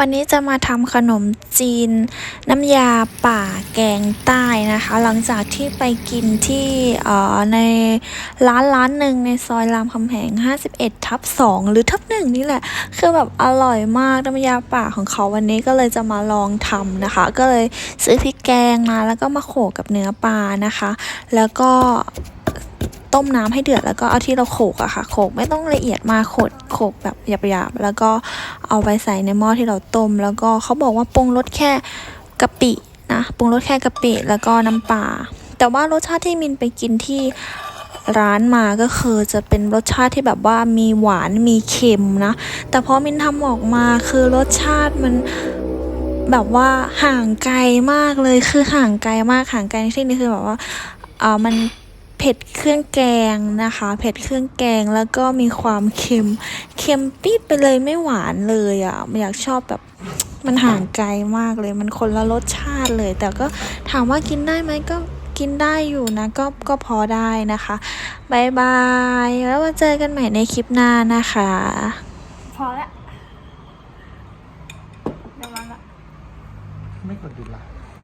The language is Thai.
วันนี้จะมาทำขนมจีน น้ำยาป่าแกงใต้นะคะ หลังจากที่ไปกินที่อ่อในร้านร้านหนึ่งในซอยรามคำแหง 51 ทับ 2 หรือทับหนึ่งนี่แหละ คือแบบอร่อยมาก น้ำยาป่าของเขาวันนี้ก็เลยจะมาลองทำนะคะ ก็เลยซื้อพริกแกงมาแล้วก็มาโขกกับเนื้อปลานะคะ แล้วก็ ต้มน้ำให้เดือดแล้วก็เอาที่เราโขกอะค่ะ โขกไม่ต้องละเอียดมากโขลกโขกแบบหยาบๆแล้วก็เอาไปใส่ในหม้อที่เราต้ม แล้วก็เขาบอกว่าปรุงรสแค่กะปินะปรุงรสแค่กะปิแล้วก็น้ำปลาแต่ว่ารสชาติที่มินไปกินที่ร้านมาก็คือจะเป็นรสชาติที่แบบว่ามีหวานมีเค็มนะ แต่พอมินทำออกมาคือรสชาติมันแบบว่าห่างไกลมากเลยคือห่างไกลมากห่างไกลในที่นี้คือแบบว่าอ่ามัน เผ็ดเครื่องแกงนะคะ เผ็ดเครื่องแกงแล้วก็มีความเค็ม เค็มปี๊ดไปเลยไม่หวานเลยอะอยากชอบแบบมันห่างไกลมากเลย มันคนละรสชาติเลย แต่ก็ถามว่ากินได้ไหมก็กินได้อยู่นะ ก็ก็พอได้นะคะบายบาย แล้วมาเจอกันใหม่ในคลิปหน้านะคะ พอละเดี๋ยวมันละไม่กดหยุดละ